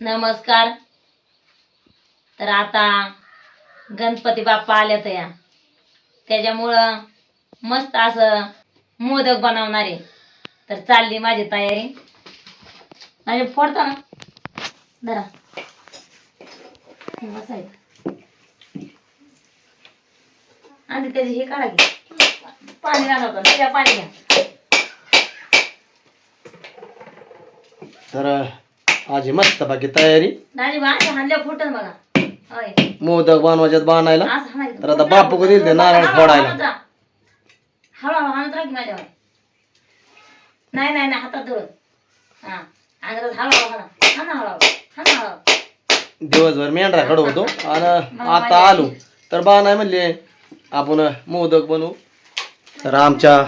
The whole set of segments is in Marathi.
नमस्कार. तर आता गणपती बाप्पा आल्यात या. त्याच्यामुळं मस्त असं मोदक बनवणार आहे. तर चालली माझी तयारी. आणि फोडता ना. जरा आणि त्याची हे काढा की. पाणी घालवतो त्याच्या पाणी घ्या. तर आज मस्त बाकी तयारी. बा फुटन बघा. होय मोदक बनवायच्यात बाणायला असं हाणायचं. तर आता बापू कधी नारळ हळूहळू फोडायला. हाणत राहा. हळूहळू हाणत राहा की माझ्यावर. नाही नाही नाही हातात धरत हा अंगात हळूहळू हाणा. हाणा हळूहळू. हाणा हळूहळू. दिवसभर मेंढराकडे होतो. आणि आता आलो. तर बाणाय म्हणले आपण मोदक बनवू. तर आमच्या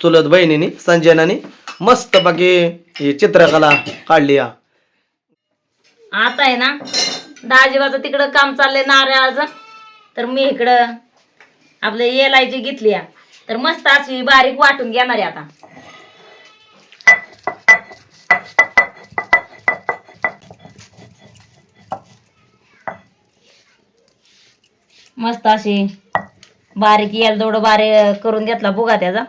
चुलत बहिणीने संजनाने मस्त बाकी ही चित्रकला काढली या. आता आहे ना दाजीबाचं तिकडं काम चाललंय नारळाचं. तर मी इकडं आपलं एलायची घेतली आहे. तर मस्त अशी बारीक वाटून घेणार आहे आता. मस्त अशी बारीक येल तेवढं बारीक करून घेतला बुगा त्याचा.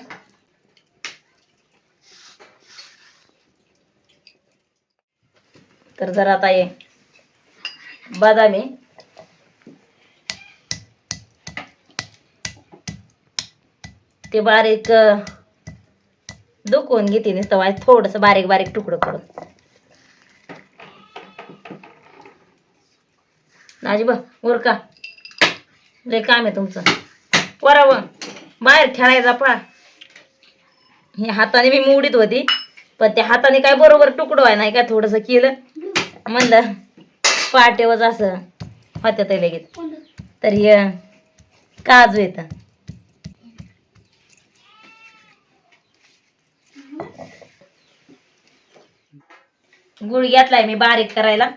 तर जरा आता हे बदामी. ते बारीक दुखवून घेते नुसतं वाय थोडस बारीक बारीक तुकडं करून. नाजी बर का लय काम आहे तुमचं. वराव बाहेर खेळायचा पा हे हाताने मी मुडीत होती पण त्या हाताने काय बरोबर तुकडं आहे नाही का थोडंसं केलं. म्हणलं पाटेवच असं होत्या ते लगेच. तर हे काजू येतं. गुळ घेतलाय मी बारीक करायला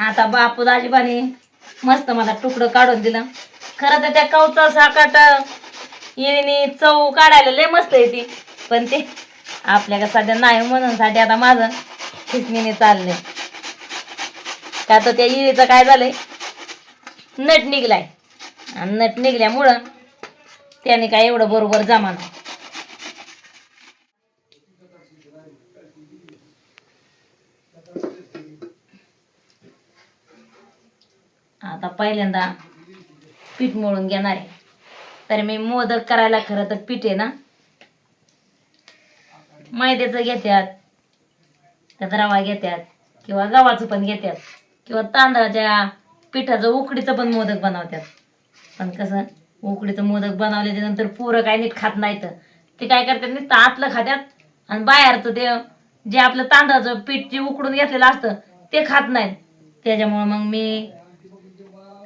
आता बापू दाजीबाने मस्त मला तुकडं काढून दिलं. खरं तर त्या कवचा साकाट येणे चव काढायला लय मस्त येते पण ते आपल्याकडे सध्या नाही म्हणून साठी आता माझं खिचणीने चाललंय. का तर त्या इरीचं काय झालंय? नट निघलाय. आणि नट निघल्यामुळं त्याने काय एवढं बरोबर जमा आता पहिल्यांदा पीठ मळून घेणार आहे. तर मी मोदक करायला खरं तर पीठ आहे ना? मैद्याचं घेतात त्यात रवा घेतात किंवा गव्हाचं पण घेतात किंवा तांदळाच्या पिठाचं उकडीचं पण मोदक बनवतात पण कसं उकडीचं मोदक बनवल्याच्या नंतर पोरं काय नीट खात नाहीत. ते काय करतात नुसतं आतलं खात्यात आणि बाहेरचं ते जे आपलं तांदळाचं पीठ जे उकडून घेतलेलं असतं ते खात नाहीत. त्याच्यामुळं मग मी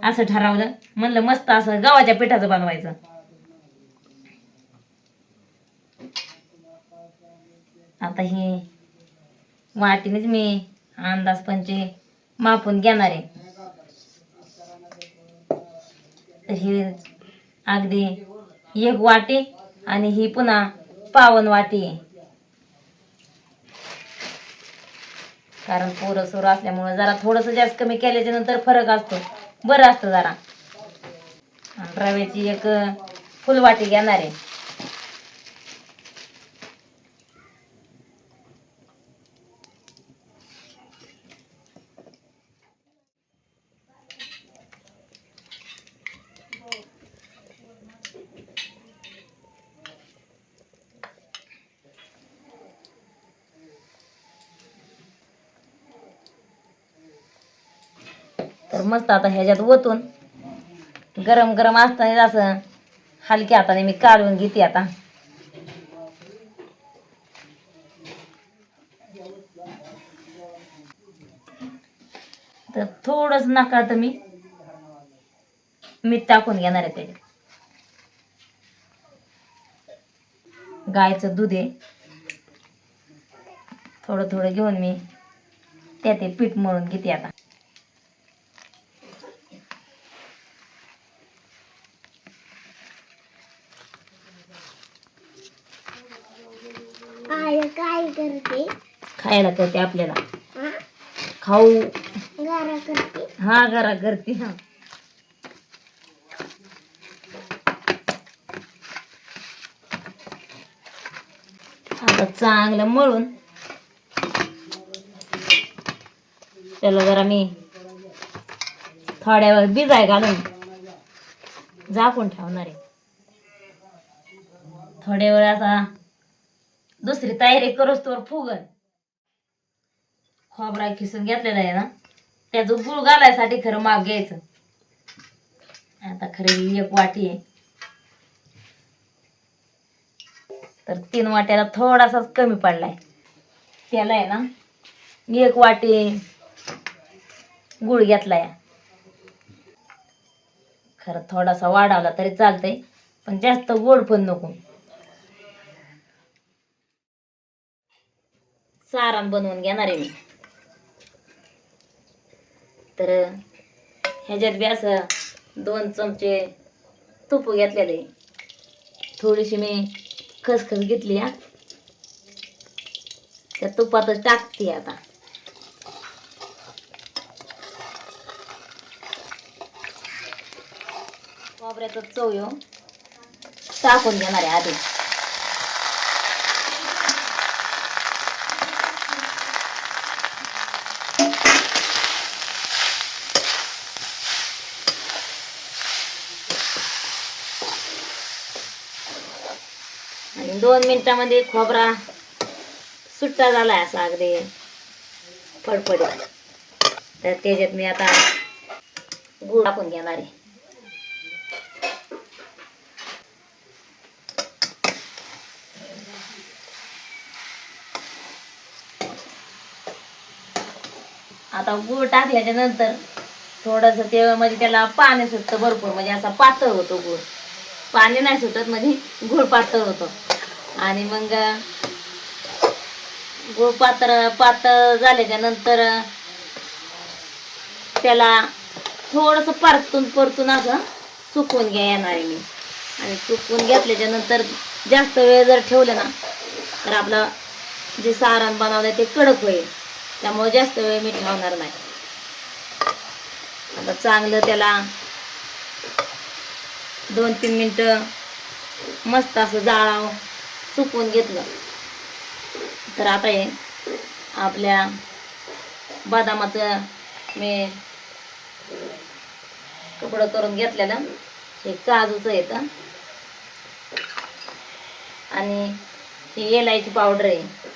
असं ठरवलं म्हणलं मस्त असं गव्हाच्या पिठाचं बनवायचं. आता हे वाटीनेच मी अंदाज पंचे मापून घेणार आहे. तर ही अगदी एक वाटी आणि ही पुन्हा पावन वाटी आहे. कारण पोरं सोरं असल्यामुळं जरा थोडंसं जास्त कमी केल्याच्यानंतर फरक असतो. बरं असतं जरा. रव्याची एक फुलवाटी घेणार आहे. तर मस्त आता ह्याच्यात ओतून गरम गरम असताना असं हलक्या हाताने मी काढून घेते आता. तर थोडंच नका तर मी मीठ टाकून घेणार आहे त्याच्यात. गायचं दूध आहे. थोडं थोडं घेऊन मी त्या ते पीठ मळून घेते आता काय करते खायला करते आपल्याला. खाऊ. हा घरा करते हा. आता चांगलं मळून त्याला जरा मी थोड्या वेळ भिजाय घालून झाकून ठेवणार आहे. थोड्या वेळ आता दुसरी तयारी करूच तर फुगन खोबरा खिसून घेतलेला आहे ना त्याचं गुळ घालायसाठी खरं माप घ्यायचं. आता खरं ही एक वाटी आहे. तर तीन वाट्याला थोडासाच कमी पडलाय. त्याला आहे ना एक वाटी गुळ घेतलाय. खरं थोडासा वाढवला तरी चालतंय पण जास्त गोड पण नको. सारण बनवून घेणार आहे मी. तर ह्याच्यात बी असं दोन चमचे तूप घेतलेले. थोडीशी मी खसखस घेतली हा. त्या तुपातच टाकते आता. खोबऱ्यातच चव येऊ. टाकून घेणार आहे आधी आणि दोन मिनिटामध्ये खोबरा सुट्टा झाला असा अगदी फडफडीत. तर त्याच्यात मी आता गूळ टाकून घेणार आहे. आता गूळ टाकल्याच्या नंतर थोडस ते म्हणजे त्याला पाणी सुटतं भरपूर म्हणजे असा पातळ होतो गूळ. पाणी नाही सुटत म्हणजे गुळ पातळ होतो. आणि मग गुळ पात्र पातळ झाल्याच्यानंतर त्याला थोडंसं परतून परतून असं सुकवून घ्या येणार आहे मी. आणि सुकवून घेतल्याच्या नंतर जास्त वेळ जर ठेवलं ना तर आपलं जे सारण बनवलं ते कडक होईल. त्यामुळे जास्त वेळ मी ठेवणार नाही. आता चांगलं त्याला दोन तीन मिनटं मस्त असं जाळावं. सुकवून घेतलं. तर आता हे आपल्या बदामाचं मी कपडं करून घेतलेलं. हे काजूचं येतं आणि ही एलायची पावडर आहे.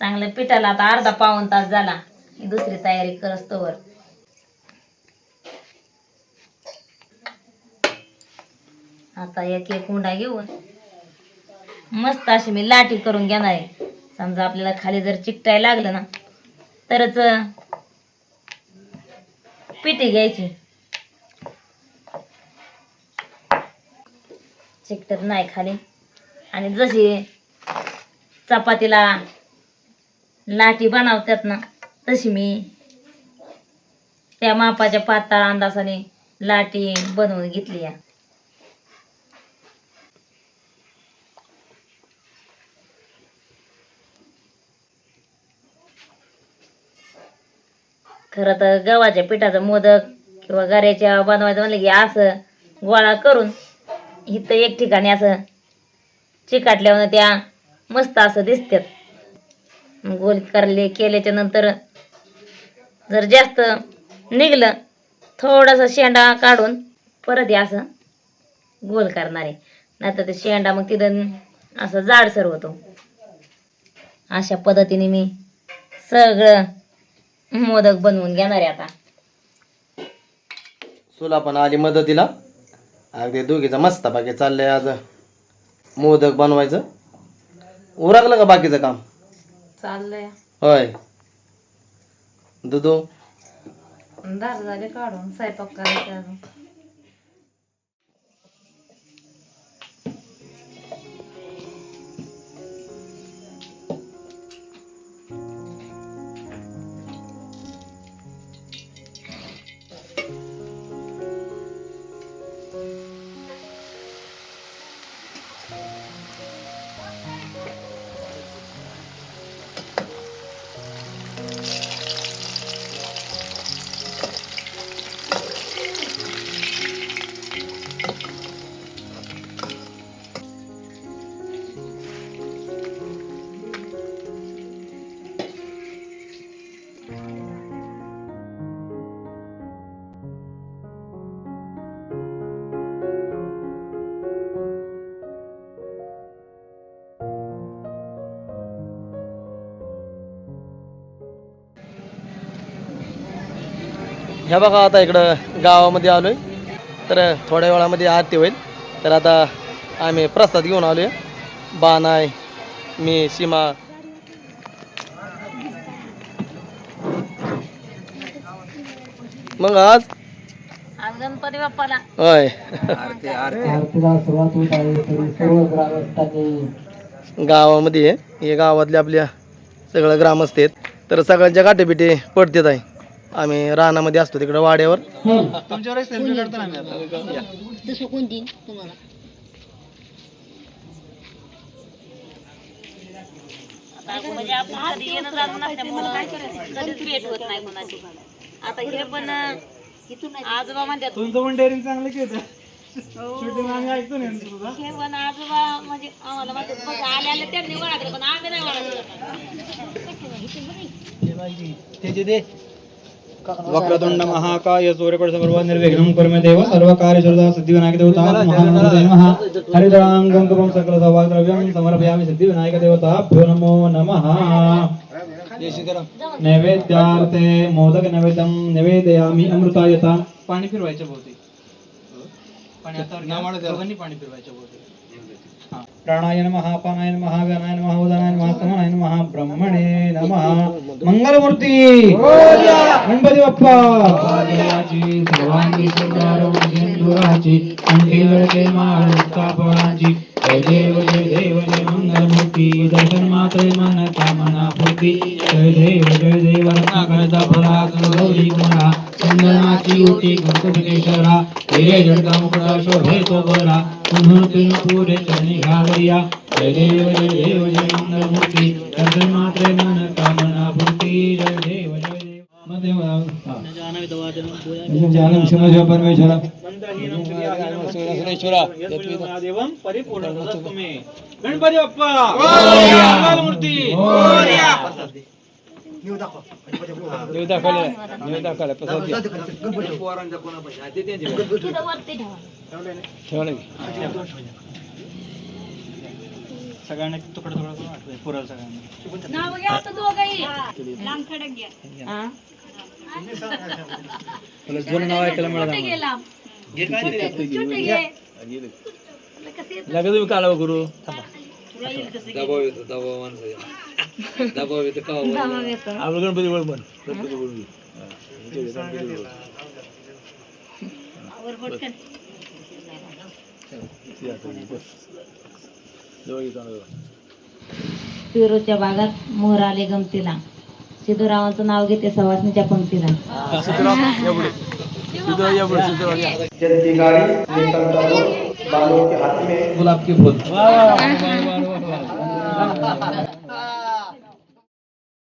चांगलं पिठाला आता अर्धा पाऊन तास झाला. ही दुसरी तयारी करस तोवर. आता एक एक हुंडा घेऊन मस्त अशी मी लाटी करून घेणार आहे. समजा आपल्याला खाली जर चिकटाय लागलं ना तरच पिठी घ्यायची. चिकटत नाही खाली. आणि जशी चपातीला लाटी बनवतात ना तशी मी त्या मापाच्या पातळ अंदाजाने लाटी बनवून घेतली आहे खरं तर गव्हाच्या पिठाचं मोदक किंवा गऱ्याच्या बनवायचं म्हणलं की असं गोळा करून इथं एक ठिकाणी असं चिकाटल्यावर त्या मस्त असं दिसतात. गोल करले केल्याच्यानंतर जर जास्त निघलं थोडासा शेंडा काढून परत हे असं गोल करणार. आहे नाहीतर ते शेंडा मग तिथं असं जाडसर होतो अशा पद्धतीने मी सगळं मोदक बनवून घेणार आहे आता. सुला पण आली मदतीला. अगदी दोघीचा मस्त बाकी चाललंय आज. मोदक बनवायचं. उरकलं का बाकीचं काम? चाललंय. होय. दुधू दार झाले काढून स्वयंपाक करायचा अजून. ह्या बघा आता इकडं गावामध्ये आलोय. तर थोड्या वेळामध्ये आरती होईल. तर आता आम्ही प्रसाद घेऊन आलोय. बानाय मी सीमा. मग आज? गणपती बाप्पाला. होय. गावामध्ये आहे हे गावातले आपल्या सगळं ग्रामस्थ आहेत. तर सगळ्यांच्या गाठीबिटी पडतेत आहे. आम्ही रानामध्ये असतो तिकडं वाड्यावर. तसं कोणती तुम्हाला? आता म्हणजे आपण कधी येणं जाणं नसल्यामुळं कधीच भेट होत नाही कोणाची. आता हे पण आजोबा म्हणतात तुमचं पण डेअरिंग चांगलं केलं. शूटिंग आम्ही ऐकतो ना यांचं सुद्धा हे पण आजोबा म्हणजे आम्हाला म्हणतात बघ आले आले त्यांनी ओळखलं पण आम्ही नाही ओळखलं वक्रतुंड महाकाय सूर्यकोट समर्व निर्विघ्नं कुर्मे देव सर्व कार्य सर्वदा सिद्धिविनायक देवता महागणपतये नमः हरिद्रांगं कपं सकल सौभाग्यद्रव्यं समर्पयामि सिद्धिविनायक देवताभ्यो नमो नमः। नैवेद्यार्थे मोदक नैवेद्यं निवेदयामि अमृतायता। पाणी फिरवायच्या भोवती। पाणी आता दोघांनी पाणी फिरवायच्या भोवती. प्राणाय नमः अपानाय नमः व्यानाय नमः उदानाय नमः समानाय नमः ब्रह्मणे। नमः. मंगलमूर्ती. गणपती बाप्पा स्थापनाची जय देव जय देव जय मंगलमूर्ती. दर्शन मात्रे मन कामना पूर्ती जय देव जय देव गौरी कुमारा चंदनाची ओटी गणपतीश्वरा हिरे जडका मुकुटा शोभे तो बरा पुन्हा पुरे चरणी घालया जय देव जय देव जय मंगलमूर्ती दर्शन मात्रे मन कामना पूर्ती जय देव जय देव परमेश्वर परिपूर्ण गणपती बाप्पा. मंगलमूर्ती सगळ्यांना तुकडं तुकडं करून वाटतंय पुराल सगळ्यांना. नाव घ्या आता दोघंही. हा? जुनं नाव ऐकायला मिळालं कुठे गेला? कुठे गे आपलं कसं येतं? लगेच तुम्ही कालावं करू तुला येईल कसं गे? दबाव येतो. आपलं गणपती बळ पण. पेरूच्या बागात मोर आले गमतीला. सिद्धूरावांचं नाव घेते सवासणीच्या पंक्तीला. जनती गाड़ी निकलता बालों के हाथ में गुलाब के फूल.